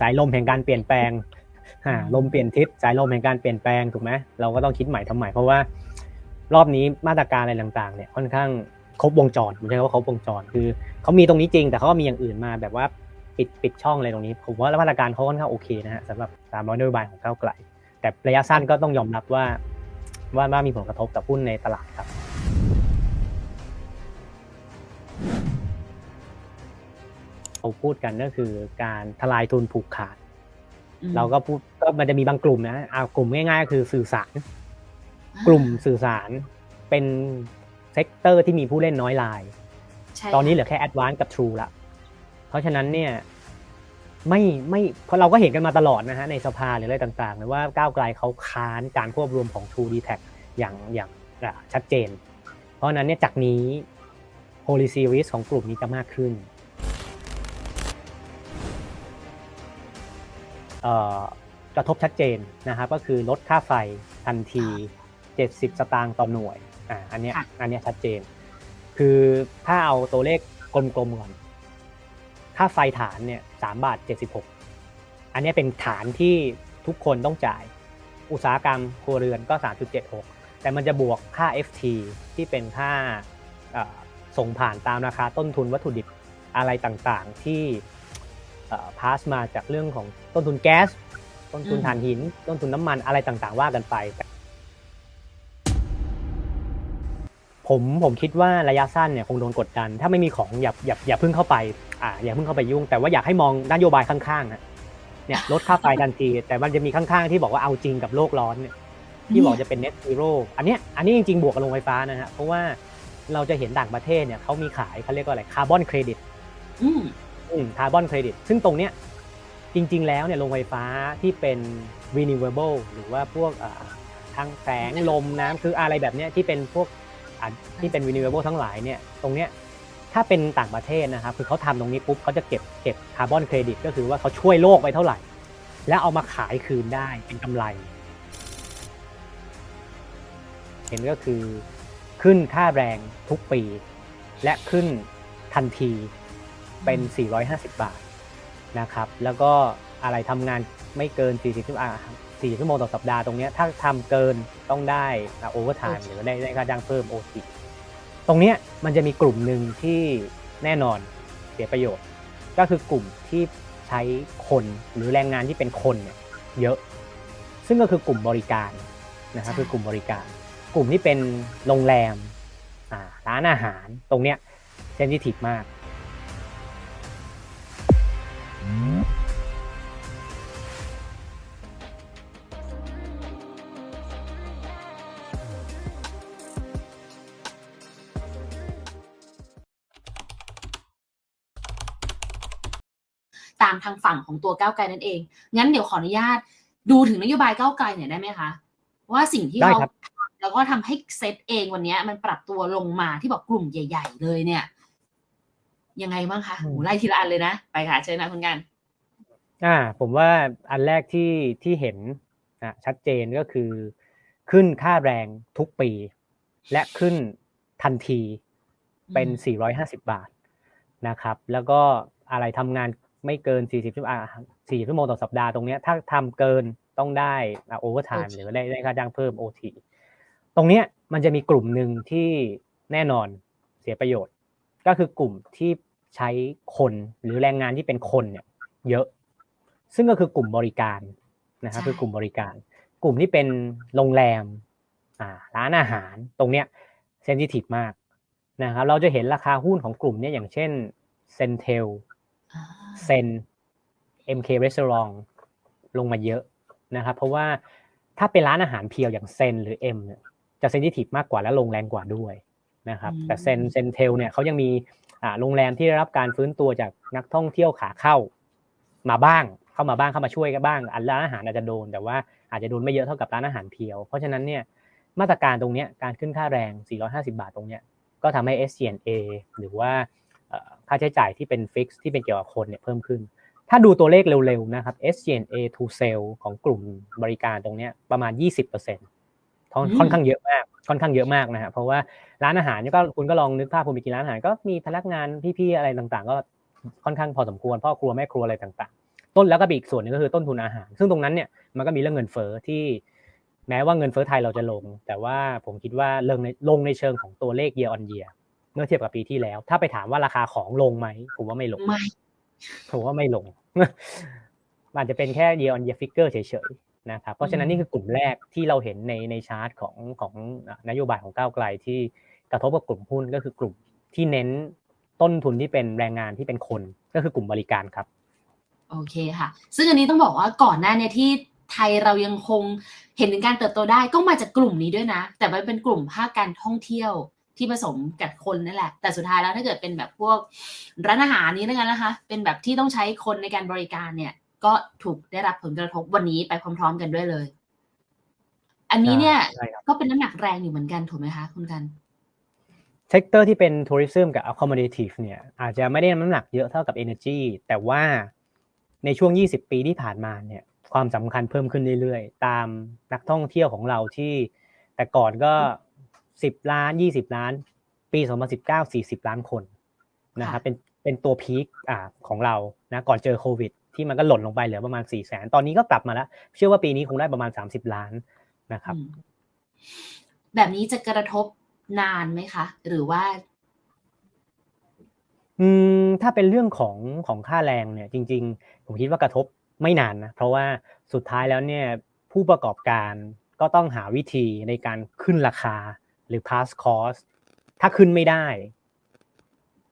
สายลมแห่งการเปลี่ยนแปลงลมเปลี่ยนทิศสายลมแห่งการเปลี่ยนแปลงถูกไหมเราก็ต้องคิดใหม่ทำใหม่เพราะว่ารอบนี้มาตรการอะไรต่างๆเนี่ยค่อนข้างครบวงจรผมใช้คำว่าครบวงจรคือเขามีตรงนี้จริง แต่เขาก็มีอย่างอื่นมาแบบว่าปิดปิดช่องอะไรตรงนี้ผมว่ามาตรการเขาค่อนข้างโอเคนะฮะสำหรับสามร้อยนโยบายของก้าวไกล แต่ระยะสั้นก็ต้องยอมรับว่าว่าว่ามีผลกระทบต่อหุ้นในตลาดครับ เราพูดกันก็คือการทลายทุนผูกขาด เราก็พูดก็มันจะมีบางกลุ่มนะเอากลุ่มง่ายๆคือสื่อสาร กลุ่มสื่อสารเป็นเซกเตอร์ที่มีผู้เล่นน้อยราย ตอนนี้เหลือแค่ a d v a n c e กับ True ละเพราะฉะนั้นเนี่ยไม่ไม่เพราะเราก็เห็นกันมาตลอดนะฮะในสภาหรืออะไรต่างๆเลยว่าก้าวไกลเขาค้านการควบรวมของ True d t a c อย่างอย่างชัดเจน เพราะฉะนั้นเนี่ยจากนี้ policy risk ของกลุ่มนี้จะมากขึ้น กระทบชัดเจนนะครับก็คือลดค่าไฟทันที 70 สตางค์ต่อหน่วยอ่าอันเนี้ยอันเนี้ยชัดเจน คือถ้าเอาตัวเลขกลมๆก่อนค่าไฟฐานเนี่ยสามบาท76อันนี้เป็นฐานที่ทุกคนต้องจ่าย อุตสาหกรรมครัวเรือนก็3.76แต่มันจะบวกค่า FT ที่เป็นค่าส่งผ่านตามราคาต้นทุนวัตถุดิบอะไรต่างๆ ที่ พาสมาจากเรื่องของต้นทุนแก๊ส ต้นทุนถ่านหิน ต้นทุนน้ำมันอะไรต่างๆ ว่ากันไป ผมผมคิดว่าระยะสั้นเนี่ยคงโดนกดดัน ถ้าไม่มีของอย่าอย่าอย่าเพิ่งเข้าไปอ่าอย่าเพิ่งเข้าไปยุ่ง แต่ว่าอยากให้มองนโยบายข้างๆนะเนี่ยลดค่าไฟทันที แต่มันจะมีข้างๆ ที่บอกว่าเอาจริงกับโลกร้อนเนี่ยที่บอกจะเป็น net zero อันเนี้ยอันนี้จริงๆ บวกกับโรงไฟฟ้านะฮะเพราะว่าเราจะเห็นต่างประเทศเนี่ยเขามีขายเขาเรียกว่าอะไรคาร์บอนเครดิต คาร์บอนเครดิตซึ่งตรงเนี้ยจริง ๆ แล้วเนี่ยโรงไฟฟ้าที่เป็น renewable หรือว่าพวกทางแสงลมน้ำคืออะไรแบบเนี้ยที่เป็นพวกที่เป็น renewable ทั้งหลายเนี่ยตรงเนี้ยถ้าเป็นต่างประเทศนะครับคือเขาทำตรงนี้ปุ๊บเขาจะเก็บเก็บคาร์บอนเครดิตก็คือว่าเขาช่วยโลกไปเท่าไหร่ แล้วเอามาขายคืนได้เป็นกำไร เห็นก็คือขึ้นค่าแรงทุกปี และขึ้นทันที เป็น 450 บาทนะครับ แล้วก็อะไรทำงานไม่เกิน 40ชั่วโมง4ชั่วโมงต่อสัปดาห์ตรงนี้ถ้าทำเกินต้องได้โอเวอร์ไทม์หรือได้ได้ค่าจ้างเพิ่มโอทีตรงนี้มันจะมีกลุ่มหนึ่งที่แน่นอนเสียประโยชน์ ก็คือกลุ่มที่ใช้คนหรือแรงงานที่เป็นคนเนี่ยเยอะ ซึ่งก็คือกลุ่มบริการนะครับคือกลุ่มบริการ กลุ่มที่เป็นโรงแรมร้านอาหารตรงเนี้ยเซนซิทีฟมากามทางฝั่งของตัวก้าวไกลนั่นเอง งั้นเดี๋ยวขออนุญาตดูถึงนโยบายก้าวไกลหน่อยได้ไหมคะว่าสิ่งที่เราแล้วก็ทำให้เซตเองวันนี้มันปรับตัวลงมาที่บอกกลุ่มใหญ่ ๆ เลยเนี่ย ยังไงบ้างคะไล่ทีละอันเลยนะ ไปค่ะเชิญนะคุณกัน อ่า ผมว่าอันแรกที่ที่เห็นอะชัดเจนก็คือ ขึ้นค่าแรงทุกปี และขึ้นทันทีเป็น 450 บาทนะครับ แล้วก็อะไรทำงาน ไม่เกิน 40ชั่วโมง40ชั่วโมงต่อสัปดาห์ตรงนี้ถ้าทำเกินต้องได้โอเวอร์ไทม์หรือได้ได้ค่าจ้างเพิ่ม OT ตรงนี้มันจะมีกลุ่มหนึ่งที่แน่นอนเสียประโยชน์ ก็คือกลุ่มที่ใช้คนหรือแรงงานที่เป็นคนเนี่ยเยอะ ซึ่งก็คือกลุ่มบริการนะครับคือกลุ่มบริการ กลุ่มที่เป็นโรงแรมอ่าร้านอาหารตรงเนี้ยเซนซิทีฟมากนะครับเราจะเห็นราคาหุ้นของกลุ่มนี้อย่างเช่นเซนเทล เซน MK Restaurant ลงมาเยอะนะครับ เพราะว่าถ้าเป็นร้านอาหารเพียวอย่างเซนหรือ M เนี่ยจะเซนซิทีฟมากกว่าและลงแรงกว่าด้วยนะครับ แต่เซนเซนเทลเนี่ยเขายังมีโรงแรมที่ได้รับการฟื้นตัวจากนักท่องเที่ยวขาเข้ามาบ้างเข้ามาบ้างเข้ามาช่วยกันบ้างอันร้านอาหารอาจจะโดน แต่ว่าอาจจะโดนไม่เยอะเท่ากับร้านอาหารเพียว เพราะฉะนั้นเนี่ยมาตรการตรงนี้การขึ้นค่าแรง 450 บาทตรงนี้ก็ทำให้ SCNA หรือว่า ค่าใช้จ่ายที่เป็นฟิกซ์ที่เป็นเกี่ยวกับคนเนี่ยเพิ่มขึ้น ถ้าดูตัวเลขเร็วๆนะครับ SCNA to sale ของกลุ่มบริการตรงนี้ประมาณ 20%ค่อนข้างเยอะมาก ค่อนข้างเยอะมากนะครับเพราะว่าร้านอาหารนี่ก็คุณก็ลองนึกภาพคุณไปกินร้านอาหารก็มีพนักงานพี่ๆอะไรต่างๆ ก็ค่อนข้างพอสมควรพ่อครัวแม่ครัวอะไรต่างๆ ต้นแล้วก็มีอีกส่วนหนึงก็คือต้นทุนอาหาร ซึ่งตรงนั้นเนี่ยมันก็มีเรื่องเงินเฟ้อที่แม้ว่าเงินเฟ้อไทยเราจะลง แต่ว่าผมคิดว่าลงในลงในเชิงของตัวเลข year on year เมื่อเทียบกับปีที่แล้ว ถ้าไปถามว่าราคาของลงไหมผมว่าไม่ลงไม่ผมว่าไม่ลงอาจจะเป็นแค่ year on year figure เฉยๆนะครับเพราะฉะนั้นนี่คือกลุ่มแรกที่เราเห็นในในชาร์ตของของนโยบายของก้าวไกลที่กระทบกับกลุ่มหุ้นก็คือกลุ่มที่เน้นต้นทุนที่เป็นแรงงานที่เป็นคนก็คือกลุ่มบริการครับ โอเคค่ะ ซึ่งอันนี้ต้องบอกว่าก่อนหน้าเนี่ยที่ไทยเรายังคงเห็นถึงการเติบโตได้ก็มาจากกลุ่มนี้ด้วยนะ แต่มันเป็นกลุ่มภาคการท่องเที่ยว ที่ผสมกับคนนั่นแหละ แต่สุดท้ายแล้วถ้าเกิดเป็นแบบพวกร้านอาหารนี้แล้วกันนะคะ เป็นแบบที่ต้องใช้คนในการบริการเนี่ย ก็ถูกได้รับผลกระทบวันนี้ไปพร้อม ๆ กันด้วยเลย อันนี้เนี่ยใช่ครับก็เป็นน้ำหนักแรงอยู่เหมือนกันถูกไหมคะคุณกันเซกเตอร์ที่เป็นทัวริซึมกับ accommodative เนี่ยอาจจะไม่ได้น้ำหนักเยอะเท่ากับ energy แต่ว่าในช่วง 20 ปีที่ผ่านมาเนี่ยความสำคัญเพิ่มขึ้นเรื่อยๆ ตามนักท่องเที่ยวของเราที่ แต่ก่อนก็ 10ล้าน20ล้าน ปี2019 40ล้านคนนะครับค่ะเป็นเป็นตัวพีคอ่าของเรานะก่อนเจอโควิด ที่มันก็หล่นลงไปเหลือประมาณ4แสนตอนนี้ก็กลับมาแล้ว เชื่อว่าปีนี้คงได้ประมาณ30ล้านนะครับอืมแบบนี้จะกระทบนานไหมคะ หรือว่า อืมถ้าเป็นเรื่องของของค่าแรงเนี่ย จริง ๆ ผมคิดว่ากระทบไม่นานนะเพราะว่าสุดท้ายแล้วเนี่ยผู้ประกอบการก็ต้องหาวิธีในการขึ้นราคา หรือ pass cost ถ้าขึ้นไม่ได้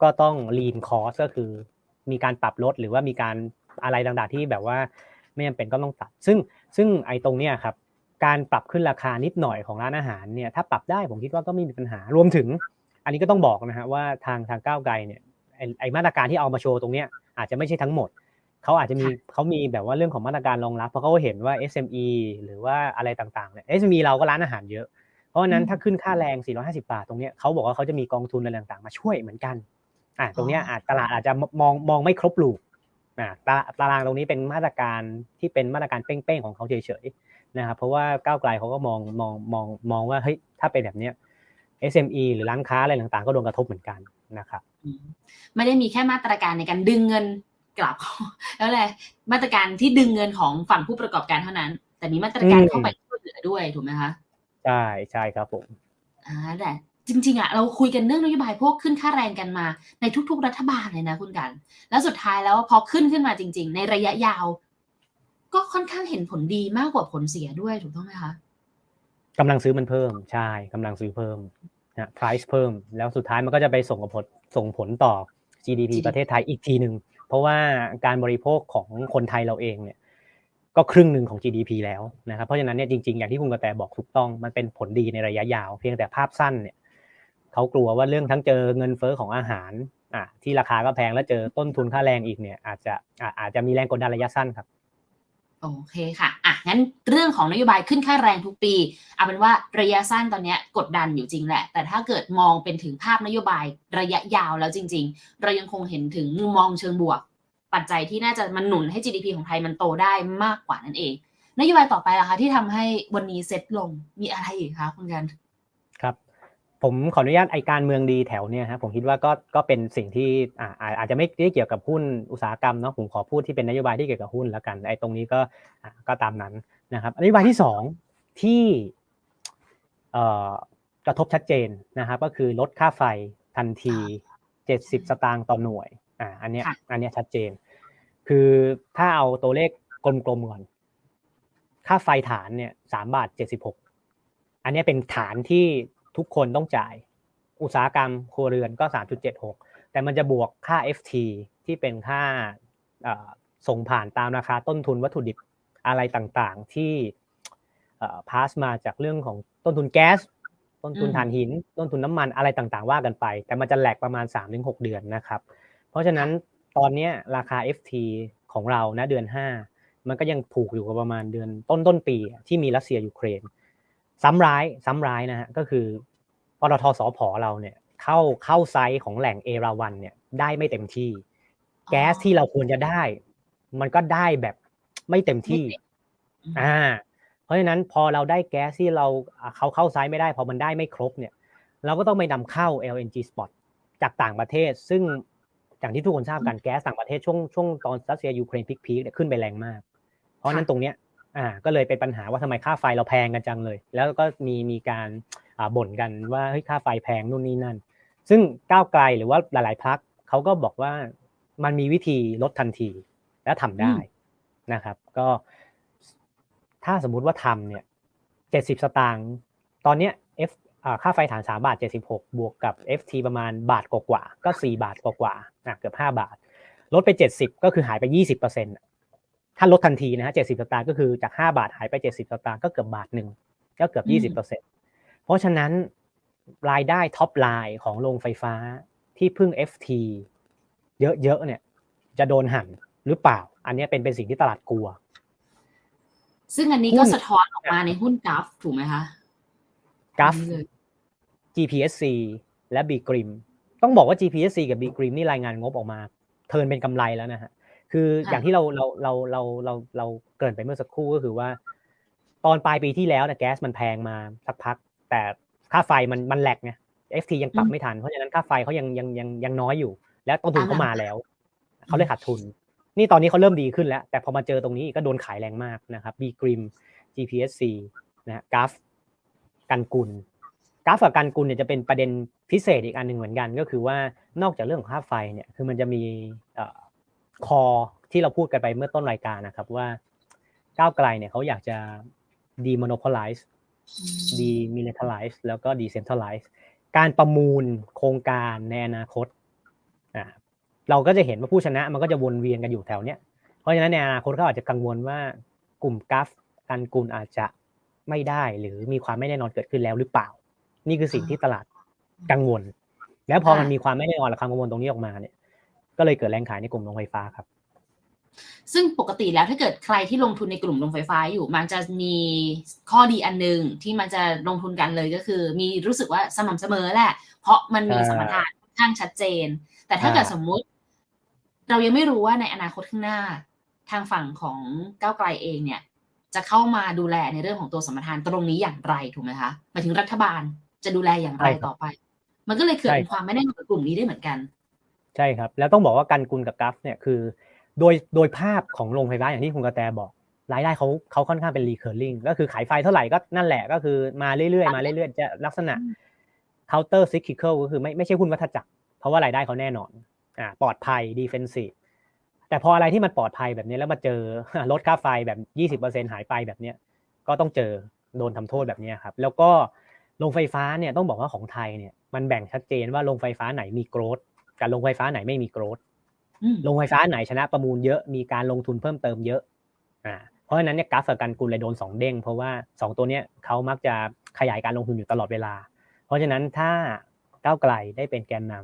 ก็ต้อง lean cost ก็คือ มีการปรับลดหรือว่ามีการอะไรต่างๆที่แบบว่าไม่จำเป็นก็ต้องตัด ซึ่งซึ่งไอ้ตรงเนี้ยครับ การปรับขึ้นราคานิดหน่อยของร้านอาหารเนี่ยถ้าปรับได้ผมคิดว่าก็ไม่มีปัญหารวมถึง อันนี้ก็ต้องบอกนะฮะว่าทางทางก้าวไกลเนี่ยไอ้ไอ้มาตรการที่เอามาโชว์ตรงเนี้ยอาจจะไม่ใช่ทั้งหมดเขาอาจจะมีเขามีแบบว่าเรื่องของมาตรการรองรับเพราะเขาเห็นว่า SME หรือว่าอะไรต่างๆเนี่ย SME เราก็ร้านอาหารเยอะ เพราะฉะนั้นอืมถ้าขึ้นค่าแรง 450 บาทตรงเนี้ยเขาบอกว่าเขาจะมีกองทุนอะไรต่างๆ มาช่วยเหมือนกันอ่าตรงเนี้ยอ๋อออาจตลาดอาจจะมองมองไม่ครบลูกอ่าตาตารางตรงนี้เป็นมาตรการที่เป็นมาตรการเป้งๆของเขาเฉยๆนะครับเพราะว่าก้าวไกลเขาก็มองมองมองมองว่าเฮ้ยถ้าเป็นแบบเนี้ย SME หรือร้านค้าอะไรต่างๆ ก็โดนกระทบเหมือนกันนะครับอืมไม่ได้มีแค่มาตรการในการดึงเงินกลับ แล้วแหละไรมาตรการที่ดึงเงินของฝั่งผู้ประกอบการเท่านั้น แต่มีมาตรการอืมเข้าไปช่วยเหลือด้วยถูกไหมคะ ใช่ใช่ครับผมอ่าแต่จริง ๆอะเราคุยกันเรื่องนโยบายพวกขึ้นค่าแรงกันมา ในทุก ๆ รัฐบาลเลยนะคุณกัน แล้วสุดท้ายแล้วพอขึ้นขึ้นมาจริง ๆ ในระยะยาว ก็ค่อนข้างเห็นผลดีมากกว่าผลเสียด้วยถูกต้องไหมคะกำลังซื้อมันเพิ่มใช่กำลังซื้อเพิ่มนะ price เพิ่ม แล้วสุดท้ายมันก็จะไปส่งผลส่งผลต่อ GDP ประเทศไทยอีกทีหนึ่งเพราะว่าการบริโภคของคนไทยเราเองเนี่ย ก็ครึ่งหนึ่งของ GDP แล้วนะครับ เพราะฉะนั้นเนี่ยจริงๆ อย่างที่คุณกระแตบอกถูกต้อง มันเป็นผลดีในระยะยาว เพียงแต่ภาพสั้นเนี่ยเขากลัวว่าเรื่องทั้งเจอเงินเฟ้อของอาหารอะที่ราคาก็แพงแล้วเจอต้นทุนค่าแรงอีกเนี่ย อาจจะอะอาจจะมีแรงกดดันระยะสั้นครับโอเคค่ะ อะ งั้นเรื่องของนโยบายขึ้นค่าแรงทุกปี เอาเป็นว่าระยะสั้นตอนเนี้ยกดดันอยู่จริงแหละ แต่ถ้าเกิดมองเป็นถึงภาพนโยบายระยะยาวแล้วจริง ๆ เรายังคงเห็นถึงมุมมองเชิงบวก ปัจจัยที่น่าจะมันหนุนให้ GDP ของไทยมันโตได้มากกว่านั่นเองนโยบายต่อไปล่ะคะที่ทำให้วันนี้เซ็ตลงมีอะไรอีกคะคุณกันครับ ผมขออนุญาตไอการเมืองดีแถวเนี่ยฮะผมคิดว่าก็ก็เป็นสิ่งที่อ่าอาอาจจะไม่ได้เกี่ยวกับหุ้นอุตสาหกรรมเนาะผมขอพูดที่เป็นนโยบายที่เกี่ยวกับหุ้นแล้วกันไอตรงนี้ก็อ่าก็ตามนั้นนะครับนโยบายที่สองที่เอ่อกระทบชัดเจนนะครับก็คือลดค่าไฟทันทีเจ็ดสิบสตางค์ต่อหน่วย อ่า อันเนี้ยค่ะอันเนี้ยชัดเจน คือถ้าเอาตัวเลขกลมๆก่อน ค่าไฟฐานเนี่ยสามบาทเจ็ดสิบหก อันเนี้ยเป็นฐานที่ทุกคนต้องจ่าย อุตสาหกรรมครัวเรือนก็3.76แต่มันจะบวกค่า FT ที่เป็นค่าเอ่อส่งผ่านตามราคาต้นทุนวัตถุดิบอะไรต่างๆ ที่พาสมาจากเรื่องของต้นทุนแก๊ส ต้นทุนอืมถ่านหิน ต้นทุนน้ำมันอะไรต่างๆ ว่ากันไป แต่มันจะแหลกประมาณ 3-6 เดือนนะครับ เพราะฉะนั้นตอนเนี้ยราคา FT ของเรานะเดือน 5 มันก็ยังผูกอยู่กับประมาณเดือนต้นต้นปีที่มีรัสเซียยูเครน ซ้ำร้ายซ้ำร้ายนะฮะก็คือปตทสพเราเนี่ยเข้าเข้าไซส์ของแหล่งเอราวันเนี่ยได้ไม่เต็มที่ แก๊สที่เราควรจะได้ มันก็ได้แบบไม่เต็มที่ไม่เต็มอ่าเพราะฉะนั้นพอเราได้แก๊สที่เราอ่าเขาเข้าไซส์ไม่ได้พอมันได้ไม่ครบเนี่ย เราก็ต้องไปนำเข้า LNG spot จากต่างประเทศ ซึ่ง อย่างที่ทุกคนทราบกันแก๊สต่างประเทศช่วงช่วงตอนรัสเซียยูเครนพีคๆเนี่ยขึ้นไปแรงมาก เพราะฉะนั้นตรงเนี้ยอ่าก็เลยเป็นปัญหาว่าทำไมค่าไฟเราแพงกันจังเลย แล้วก็มีมีการอ่าบ่นกันว่าเฮ้ยค่าไฟแพงนู่นนี่นั่น ซึ่งก้าวไกลหรือว่าหลาย ๆพักเขาก็บอกว่ามันมีวิธีลดทันทีและทำได้นะครับ ก็ ถ้าสมมุติว่าทำเนี่ยเจ็ดสิบสตางค์ตอนเนี้ย F อ่า ค่าไฟฐานสามบาทเจ็ดสิบหกบวกกับ FT ประมาณบาทกว่าๆก็สี่บาทกว่าๆนะเกือบห้าบาท ลดไปเจ็ดสิบก็คือหายไปยี่สิบเปอร์เซ็นต์ถ้าลดทันทีนะฮะเจ็ดสิบสตางค์ก็คือจากห้าบาทหายไปเจ็ดสิบสตางค์ก็เกือบบาทหนึ่งก็เกือบยี่สิบเปอร์เซ็นต์เพราะฉะนั้นรายได้ท็อปไลน์ของโรงไฟฟ้าที่พึ่ง FT เยอะๆเนี่ยจะโดนหั่นหรือเปล่า อันเนี้ยเป็นเป็นสิ่งที่ตลาดกลัว ซึ่งอันนี้หุ้ก็นสะท้อนออกมาในหุ้นกราฟถูกไหมคะกราฟอันนี้เลย GPSC และ B Grim ต้องบอกว่า GPSC กับ B Grim นี่รายงานงบออกมา เทิร์นเป็นกำไรแล้วนะฮะ คืออย่างที่เราเราเราเราเราเราเกริ่นไปเมื่อสักครู่ก็คือว่า ตอนปลายปีที่แล้วนะแก๊สมันแพงมาสักพัก แต่ค่าไฟมันมันแหลกไง FT ยังปรับไม่ทัน เพราะฉะนั้นค่าไฟเขายังยังยังยังน้อยอยู่ แล้วต้นทุนเขามาแล้ว เขาเลยขาดทุน นี่ตอนนี้เขาเริ่มดีขึ้นแล้ว แต่พอมาเจอตรงนี้ก็โดนขายแรงมากนะครับ B Grim GPSC นะฮะกราฟกันกุล กราฟกับการกุลเนี่ยจะเป็นประเด็นพิเศษอีกอันหนึ่งเหมือนกัน ก็คือว่านอกจากเรื่องของค่าไฟเนี่ยคือมันจะมีคอที่เราพูดกันไปเมื่อต้นรายการนะครับว่าก้าวไกลเนี่ยเขาอยากจะ demonopolize demilitarize แล้วก็ decentralize การประมูลโครงการในอนาคตอ่าเราก็จะเห็นว่าผู้ชนะมันก็จะวนเวียนกันอยู่แถวเนี้ยเพราะฉะนั้นในอนาคตเขาอาจจะกังวลว่ากลุ่มกราฟการกุลอาจจะไม่ได้หรือมีความไม่แน่นอนเกิดขึ้นแล้วหรือเปล่า นี่คือสิ่งที่ตลาดกังวล แล้วพอมันมีความไม่แน่นอนและความกังวลตรงนี้ออกมาเนี่ย ก็เลยเกิดแรงขายในกลุ่มโรงไฟฟ้าครับ ซึ่งปกติแล้วถ้าเกิดใครที่ลงทุนในกลุ่มโรงไฟฟ้าอยู่ มันจะมีข้อดีอันหนึ่งที่มันจะลงทุนกันเลยก็คือ มีรู้สึกว่าสม่ำเสมอแหละ เพราะมันมีอ่าสมรรถนะค่อนข้างชัดเจน แต่ถ้าอ่าเกิดสมมุติ เรายังไม่รู้ว่าในอนาคตข้างหน้า ทางฝั่งของก้าวไกลเองเนี่ยจะเข้ามาดูแลในเรื่องของตัวสมรทานตรงนี้อย่างไรถูกไหมคะหมายถึงรัฐบาล จะดูแลอย่างไรต่อไป มันก็เลยเกิดเป็นความไม่แน่นอนกับกลุ่มนี้ได้เหมือนกัน ใช่ครับ แล้วต้องบอกว่าการกุลกับกราฟเนี่ยคือ โดยโดยภาพของโรงไฟฟ้าอย่างที่คุณกระแตบอกรายได้เขาเขาค่อนข้างเป็น recurring ก็คือขายไฟเท่าไหร่ก็นั่นแหละก็คือมาเรื่อยๆมาเรื่อยๆจะลักษณะ counter cyclical ก็คือไม่ไม่ใช่หุ้นวัฏจักร เพราะว่ารายได้เขาแน่นอนอ่าปลอดภัย defensive แต่พออะไรที่มันปลอดภัยแบบนี้แล้วมาเจอลดค่าไฟแบบ 20%หายไปแบบเนี้ยก็ต้องเจอโดนทำโทษแบบเนี้ยครับ แล้วก็ โรงไฟฟ้าเนี่ยต้องบอกว่าของไทยเนี่ยมันแบ่งชัดเจนว่าโรงไฟฟ้าไหนมีโกรดกับโรงไฟฟ้าไหนไม่มีโกรดอืมโรงไฟฟ้าไหนชนะประมูลเยอะมีการลงทุนเพิ่มเติมเยอะอ่าเพราะฉะนั้นเนี่ยกราฟกับการกุลเลยโดนสองเด้งเพราะว่าสองตัวเนี้ยเขามักจะขยายการลงทุนอยู่ตลอดเวลา เพราะฉะนั้นถ้าก้าวไกลได้เป็นแกนน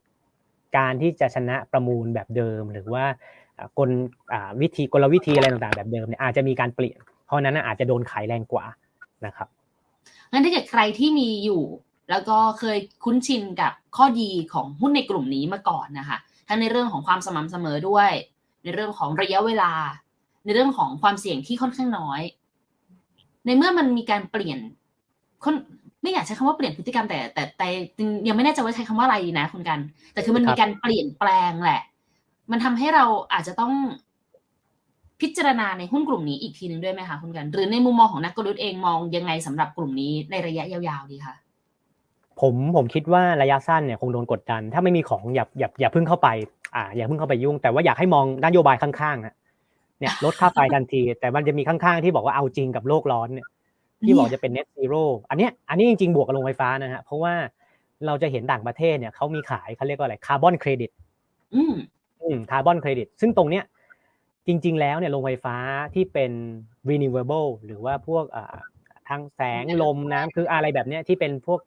ำการที่จะชนะประมูลแบบเดิม หรือว่าอ่ากลอ่าวิธีกลวิธีอะไรต่างๆแบบเดิมเนี่ยอาจจะมีการเปลี่ยน เพราะฉะนั้นน่ะอาจจะโดนขายแรงกว่านะครับ งั้นถ้าเกิดใครที่มีอยู่ แล้วก็เคยคุ้นชินกับข้อดีของหุ้นในกลุ่มนี้มาก่อนนะคะทั้งในเรื่องของความสม่ำเสมอด้วย ในเรื่องของระยะเวลา ในเรื่องของความเสี่ยงที่ค่อนข้างน้อย ในเมื่อมันมีการเปลี่ยนคนไม่อยากใช้คำว่าเปลี่ยนพฤติกรรมแต่แต่แต่ยังไม่แน่ใจว่าใช้คำว่าอะไรนะคุณกัน แต่คือมันมีการเปลี่ยนแปลงแหละ มันทำให้เราอาจจะต้อง พิจารณาในหุ้นกลุ่มนี้อีกทีหนึ่งด้วยไหมคะคุณกัน หรือในมุมมองของนักกลยุทธ์เองมองยังไงสำหรับกลุ่มนี้ในระยะยาวๆดีคะผมผมคิดว่าระยะสั้นเนี่ยคงโดนกดดัน ถ้าไม่มีของอย่าอย่าอย่าเพิ่งเข้าไปอ่าอย่าเพิ่งเข้าไปยุ่ง แต่ว่าอยากให้มองนโยบายข้างๆนะเนี่ยลดค่าไฟทันที แต่มันจะมีข้างๆ ที่บอกว่าเอาจริงกับโลกร้อนเนี่ยที่บอกจะเป็น net zero อันเนี้ยอันนี้จริงๆ บวกกับโรงไฟฟ้านะฮะเพราะว่าเราจะเห็นต่างประเทศเนี่ยเขามีขายเขาเรียกว่าอะไรคาร์บอนเครดิตอืมอืมคาร์บอนเครดิตซึ่งตรงเนี้ย จริง ๆ แล้วเนี่ยโรงไฟฟ้าที่เป็น renewable หรือว่าพวกทางแสงลมน้ำคืออะไรแบบเนี้ยที่เป็นพวก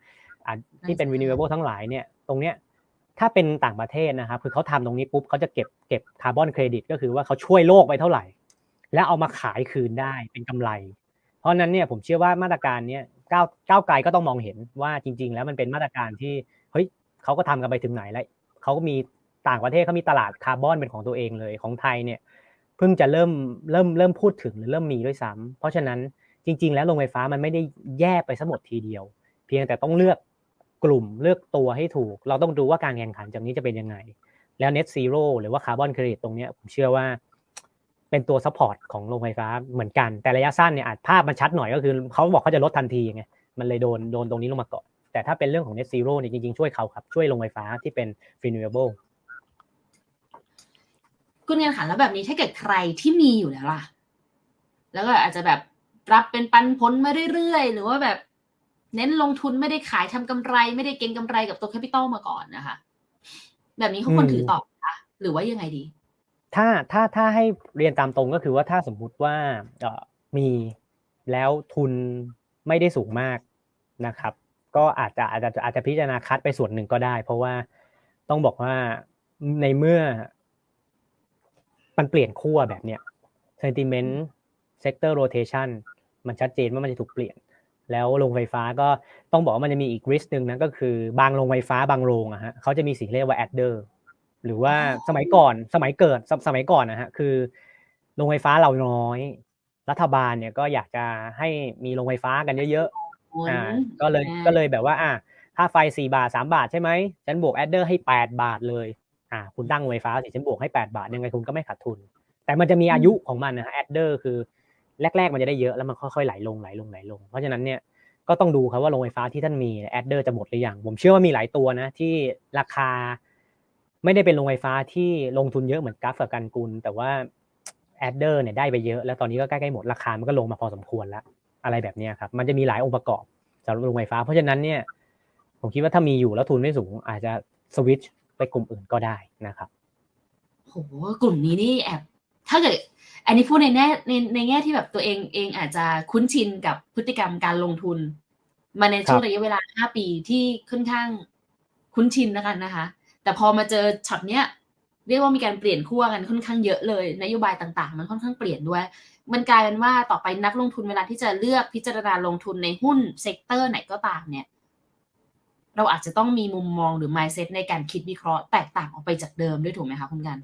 ที่เป็น renewable ทั้งหลายเนี่ยตรงเนี้ยถ้าเป็นต่างประเทศนะครับคือเขาทำตรงนี้ปุ๊บเขาจะเก็บเก็บคาร์บอนเครดิตก็คือว่าเขาช่วยโลกไปเท่าไหร่ แล้วเอามาขายคืนได้เป็นกำไร เพราะฉะนั้นเนี่ยผมเชื่อว่ามาตรการเนี้ยก้าวก้าวไกลก็ต้องมองเห็นว่าจริง ๆ แล้วมันเป็นมาตรการที่เฮ้ยเขาก็ทำกันไปถึงไหนแล้วเขาก็มีต่างประเทศเขามีตลาดคาร์บอนเป็นของตัวเองเลยของไทยเนี่ย เพิ่งจะเริ่มเริ่มเริ่มพูดถึงหรือเริ่มมีด้วยซ้ำเพราะฉะนั้นจริง ๆ แล้วโรงไฟฟ้ามันไม่ได้แยกไปซะหมดทีเดียว เพียงแต่ต้องเลือกกลุ่มเลือกตัวให้ถูก เราต้องดูว่าการแข่งขันจากนี้จะเป็นยังไง แล้ว net zero หรือว่าคาร์บอนเครดิตตรงนี้ผมเชื่อว่าเป็นตัวซัพพอร์ตของโรงไฟฟ้าเหมือนกัน แต่ระยะสั้นเนี่ยอาจภาพมันชัดหน่อยก็คือเขาบอกเขาจะลดทันทีไงมันเลยโดนโดนตรงนี้ลงมาก่อนแต่ถ้าเป็นเรื่องของ net zero เนี่ยจริงๆช่วยเขาครับช่วยโรงไฟฟ้าที่เป็น renewable คุณเงินค่ะแล้วแบบนี้ถ้าเกิดใครที่มีอยู่แล้วล่ะ แล้วก็อาจจะแบบรับเป็นปันผลมาเรื่อยๆ หรือว่าแบบเน้นลงทุนไม่ได้ขายทำกำไร ไม่ได้เก็งกำไรกับตัวแคปิตอลมาก่อนนะคะ แบบนี้เขาควรถือต่อไหมคะหรือว่ายังไงดี ถ้าถ้าถ้าให้เรียนตามตรงก็คือว่าถ้าสมมุติว่าเออมีแล้วทุนไม่ได้สูงมากนะครับ ก็อาจจะอาจจะอาจจะพิจารณาคัดไปส่วนหนึ่งก็ได้ เพราะว่าต้องบอกว่าในเมื่อ มันเปลี่ยนขั้วแบบเนี้ย sentiment sector rotation มันชัดเจนว่ามันจะถูกเปลี่ยน แล้วโรงไฟฟ้าก็ต้องบอกว่ามันจะมีอีกริสหนึ่งนะก็คือบางโรงไฟฟ้าบางโรงอะฮะเขาจะมีสิ่งเรียกว่า adder หรือว่าอ๋อสมัยก่อนสมัยเกิดสสมัยก่อนนะฮะคือโรงไฟฟ้าเราน้อย รัฐบาลเนี่ยก็อยากจะให้มีโรงไฟฟ้ากันเยอะโอ้ๆยอ่าก็เลยอ่าก็เลยแบบว่าอ่าค่าไฟสี่บาทสามบาทใช่ไหมฉันบวกแอดเดอร์ให้แปดบาทเลย อ่าคุณตั้งโรงไฟฟ้าสิฉันบวกให้แปดบาทยังไงคุณก็ไม่ขาดทุน แต่มันจะมีอายุของมันนะฮะแอดเดอร์คือแรก ๆ มันจะได้เยอะแล้วมันค่อยๆไหลลงไหลลงไหลลง เพราะฉะนั้นเนี่ยก็ต้องดูครับว่าโรงไฟฟ้าที่ท่านมีแอดเดอร์จะหมดหรือยังผมเชื่อว่ามีหลายตัวนะที่ราคา ไม่ได้เป็นโรงไฟฟ้าที่ลงทุนเยอะเหมือนกราฟกับกันกุล แต่ว่าแอดเดอร์เนี่ยได้ไปเยอะ แล้วตอนนี้ก็ใกล้ๆหมดราคามันก็ลงมาพอสมควรแล้ว อะไรแบบเนี้ยครับมันจะมีหลายองค์ประกอบสำหรับโรงไฟฟ้า เพราะฉะนั้นเนี่ยผมคิดว่าถ้ามีอยู่แล้วทุนไม่สูง อาจจะสวิตช์ ไปกลุ่มอื่นก็ได้นะครับโหกลุ่มนี้นี่แอบถ้าเกิดอันนี้พูดในแง่ในในแง่ที่แบบตัวเองเองอาจจะคุ้นชินกับพฤติกรรมการลงทุน มาในช่วงครับระยะเวลาห้าปีที่ค่อนข้างคุ้นชินแล้วกันนะคะ แต่พอมาเจอช็อตเนี้ยเรียกว่ามีการเปลี่ยนขั้วกันค่อนข้างเยอะเลยนโยบายต่างๆ มันค่อนข้างเปลี่ยนด้วย มันกลายเป็นว่าต่อไปนักลงทุนเวลาที่จะเลือกพิจารณาลงทุนในหุ้นเซกเตอร์ไหนก็ตามเนี่ย เราอาจจะต้องมีมุมมองหรือ mindset ในการคิดวิเคราะห์แตกต่างออกไปจากเดิมด้วยถูกไหมคะคุณกัน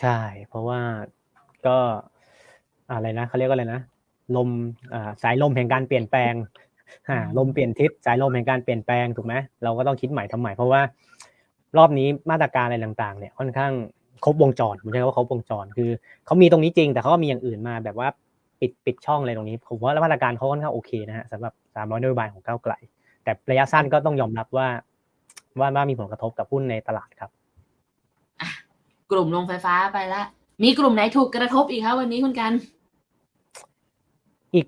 ใช่ เพราะว่าก็อะไรนะเขาเรียกว่าอะไรนะลมอ่าสายลมแห่งการเปลี่ยนแปลงอ่าลมเปลี่ยนทิศสายลมแห่งการเปลี่ยนแปลงถูกไหมเราก็ต้องคิดใหม่ทำใหม่เพราะว่ารอบนี้มาตรการอะไรต่างๆ เนี่ยค่อนข้างครบวงจรผมใช้คำว่าครบวงจรคือเขามีตรงนี้จริง แต่เขาก็มีอย่างอื่นมาแบบว่าปิดปิดช่องอะไรตรงนี้ ผมว่ามาตรการเขาค่อนข้างโอเคนะฮะสำหรับสามร้อยนโยบายของก้าวไกล แต่ระยะสั้นก็ต้องยอมรับว่า ว่าว่ามีผลกระทบกับหุ้นในตลาดครับ กลุ่มโรงไฟฟ้าไปละมีกลุ่มไหนถูกกระทบอีกคะวันนี้คุณกัน อีก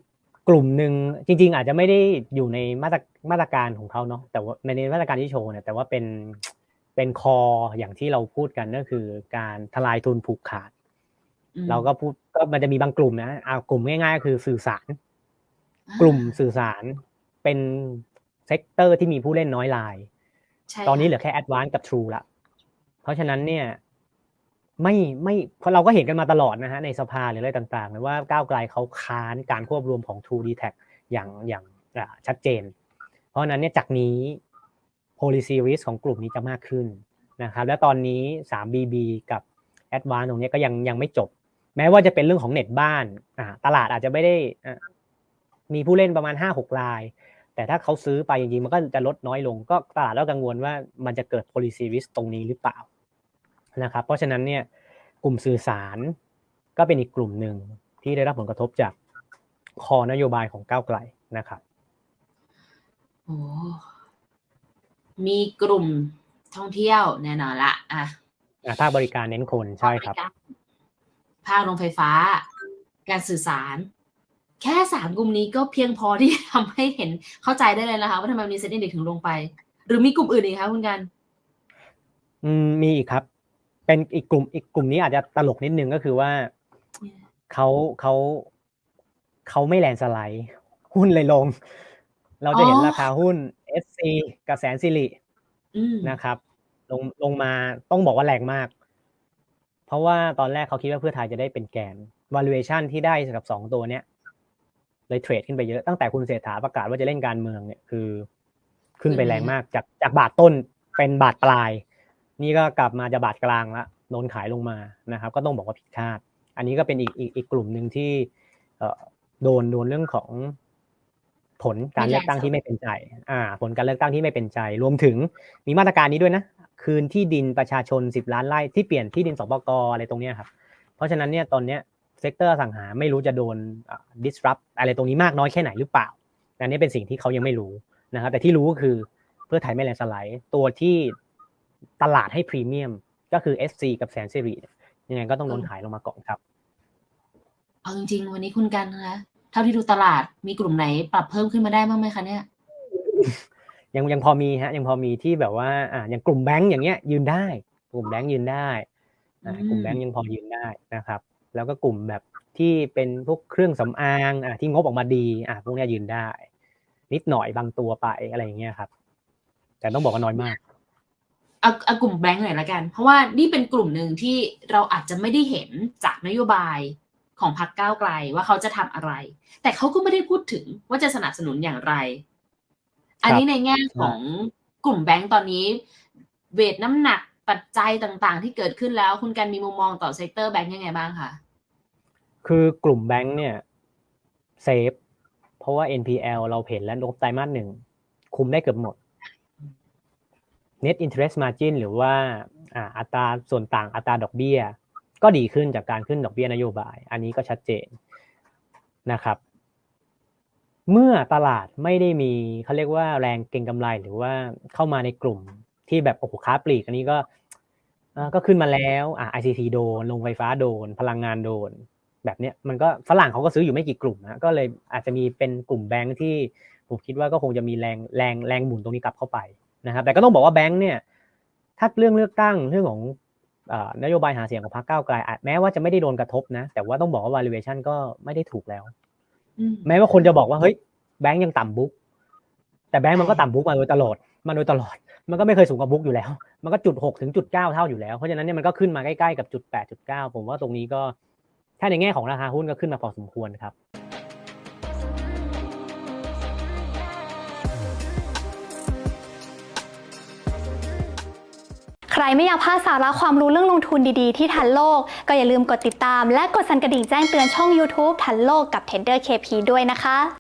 กลุ่มหนึ่งจริง ๆ อาจจะไม่ได้อยู่ในมาตรมาตรการของเขาเนาะแต่ว่าในมาตรการที่โชว์เนี่ยแต่ว่าเป็นเป็นคออย่างที่เราพูดกันก็คือการทลายทุนผูกขาดอืมเราก็พูดก็มันจะมีบางกลุ่มนะเอากลุ่มง่ายๆก็คือสื่อสารอ่ากลุ่มสื่อสารเป็น เซกเตอร์ที่มีผู้เล่นน้อยรายใช่ตอนนี้เหลืค่ะอแค่ Advance กับ True ละ เพราะฉะนั้นเนี่ยไม่ไม่เพราะเราก็เห็นกันมาตลอดนะฮะในสภาหรืออะไรต่างๆเลยว่าก้าวไกลเขาค้านการควบรวมของ True d t a c อย่างอย่างอ่าชัดเจน เพราะฉะนั้นเนี่ยจากนี้ policy risk ของกลุ่มนี้จะมากขึ้นนะครับและตอนนี้ 3BB กับ Advance ตรงเนี้ยก็ยังยังไม่จบ แม้ว่าจะเป็นเรื่องของเน็ตบ้านอ่าตลาดอาจจะไม่ได้อ่ามีผู้เล่นประมาณ 5-6ราย แต่ถ้าเขาซื้อไปจริงๆมันก็จะลดน้อยลง ก็ตลาดก็กังวลว่ามันจะเกิด policy risk ตรงนี้หรือเปล่านะครับ เพราะฉะนั้นเนี่ยกลุ่มสื่อสารก็เป็นอีกกลุ่มหนึ่งที่ได้รับผลกระทบจากคอนโยบายของก้าวไกลนะครับโอ้มีกลุ่มท่องเที่ยวแน่นอนละอะอ่าภาคบริการเน้นคนใช่ครับ ภาคโรงไฟฟ้า การสื่อสาร แค่สามกลุ่มนี้ก็เพียงพอที่ทำให้เห็นเข้าใจได้เลยนะคะว่าทำไมวันนี้เซ็นดีถึงลงไป หรือมีกลุ่มอื่นอีกคะคุณกัน อืมมีอีกครับ เป็นอีกกลุ่มอีกกลุ่มนี้อาจจะตลกนิดนึงก็คือว่าเขาเขาเขาไม่แลนด์สไลด์ หุ้นเลยลง เราจะเห็นอ๋อราคาหุ้น SC กับแสนสิริอืมนะครับลงลงมาต้องบอกว่าแรงมาก เพราะว่าตอนแรกเขาคิดว่าเพื่อไทยจะได้เป็นแกน valuation ที่ได้กับสองตัวเนี้ย เลยเทรดขึ้นไปเยอะตั้งแต่คุณเศรษฐาประกาศว่าจะเล่นการเมืองเนี่ยคือ ขึ้นไปแรงมากจากจากบาทต้นเป็นบาทปลาย นี่ก็กลับมาจะบาทกลางละโดนขายลงมานะครับ ก็ต้องบอกว่าผิดคาด อันนี้ก็เป็นอีกอีกอีกกลุ่มหนึ่งที่เอ่อโดนโดนเรื่องของผลการเลือกตั้งที่ไม่เป็นใจ อ่า ผลการเลือกตั้งที่ไม่เป็นใจ รวมถึงมีมาตรการนี้ด้วยนะ คืนที่ดินประชาชน10ล้านไร่ที่เปลี่ยนที่ดินสปกอะไรตรงเนี้ยครับ เพราะฉะนั้นเนี่ยตอนเนี้ย เซกเตอร์อสังหาไม่รู้จะโดนอ่า disrupt อะไรตรงนี้มากน้อยแค่ไหนหรือเปล่าอันนี้เป็นสิ่งที่เขายังไม่รู้นะครับ แต่ที่รู้ก็คือเพื่อไทยไม่แลนด์สไลด์ตัวที่ตลาดให้พรีเมียมก็คือ SC กับแสนสิริเนี่ยยังไงก็ต้องโดนขายลงมาก่อนครับ เอาจริง ๆ วันนี้คุณกันนะคะเท่าที่ดูตลาดมีกลุ่มไหนปรับเพิ่มขึ้นมาได้บ้างไหมคะเนี่ยยังยังพอมีฮะยังพอมีที่แบบว่าอ่าอย่างกลุ่มแบงก์อย่างเงี้ยยืนได้ กลุ่มแบงก์ยืนได้อ่าอืมกลุ่มแบงก์ยังพอยืนได้นะครับ แล้วก็กลุ่มแบบที่เป็นพวกเครื่องสำอางอ่าที่งบออกมาดีอ่าพวกเนี้ยยืนได้ นิดหน่อยบางตัวไปอะไรอย่างเงี้ยครับ แต่ต้องบอกว่าน้อยมากเอาเอากลุ่มแบงก์หน่อยละกัน เพราะว่านี่เป็นกลุ่มหนึ่งที่เราอาจจะไม่ได้เห็นจากนโยบายของพรรคก้าวไกลว่าเขาจะทำอะไร แต่เขาก็ไม่ได้พูดถึงว่าจะสนับสนุนอย่างไร อันนี้ในแง่ของกลุ่มแบงก์ตอนนี้ เวทน้ำหนักปัจจัยต่างๆ ที่เกิดขึ้นแล้ว คุณกันมีมุมมองต่อเซกเตอร์แบงก์ยังไงบ้างคะ คือกลุ่มแบงก์เนี่ยเซฟเพราะว่า NPL เราเห็นแล้วงบไตรมาสหนึ่งคุมได้เกือบหมด Net Interest Margin หรือว่าอ่าอัตราส่วนต่างอัตราดอกเบี้ย ก็ดีขึ้นจากการขึ้นดอกเบี้ยนโยบาย อันนี้ก็ชัดเจนนะครับ เมื่อตลาดไม่ได้มีเขาเรียกว่าแรงเก็งกำไรหรือว่าเข้ามาในกลุ่มที่แบบโอ้โหค้าปลีกอันนี้ก็อ่อก็ขึ้นมาแล้วอ่า ICT โดนลงไฟฟ้าโดน พลังงานโดน แบบเนี้ยมันก็ฝรั่งเขาก็ซื้ออยู่ไม่กี่กลุ่มนะก็เลยอาจจะมีเป็นกลุ่มแบงค์ที่ผมคิดว่าก็คงจะมีแรงแรงแรงหมุนตรงนี้กลับเข้าไปนะครับ แต่ก็ต้องบอกว่าแบงค์เนี่ยถ้าเรื่องเลือกตั้งเรื่องของเอ่อนโยบายหาเสียงของพรรคก้าวไกลอาจแม้ว่าจะไม่ได้โดนกระทบนะ แต่ว่าต้องบอกว่า valuation ก็ไม่ได้ถูกแล้วอืมแม้ว่าคนจะบอกว่าเฮ้ยแบงค์ยังต่ำบุ๊กแต่แบงค์มันก็ต่ำบุ๊กมาโดยตลอดมาโดยตลอด มันก็ไม่เคยสูงกว่าบุ๊กอยู่แล้ว มันก็จุดหกถึงจุดเก้าเท่าอยู่แล้วเพราะฉะนั้นเนี่ยมันก็ขึ้นมาใกล้ๆกับจุดแปดจุดเก้าผมว่าตรงนี้ก็ ถ้าในแง่ของราคาหุ้นก็ขึ้นมาพอสมควรครับใครไม่อยากพลาดสาระความรู้เรื่องลงทุนดีๆ ที่ทันโลก ก็อย่าลืมกดติดตาม และกดสั่นกระดิ่งแจ้งเตือนช่อง YouTube ทันโลกกับ Tender KP ด้วยนะคะ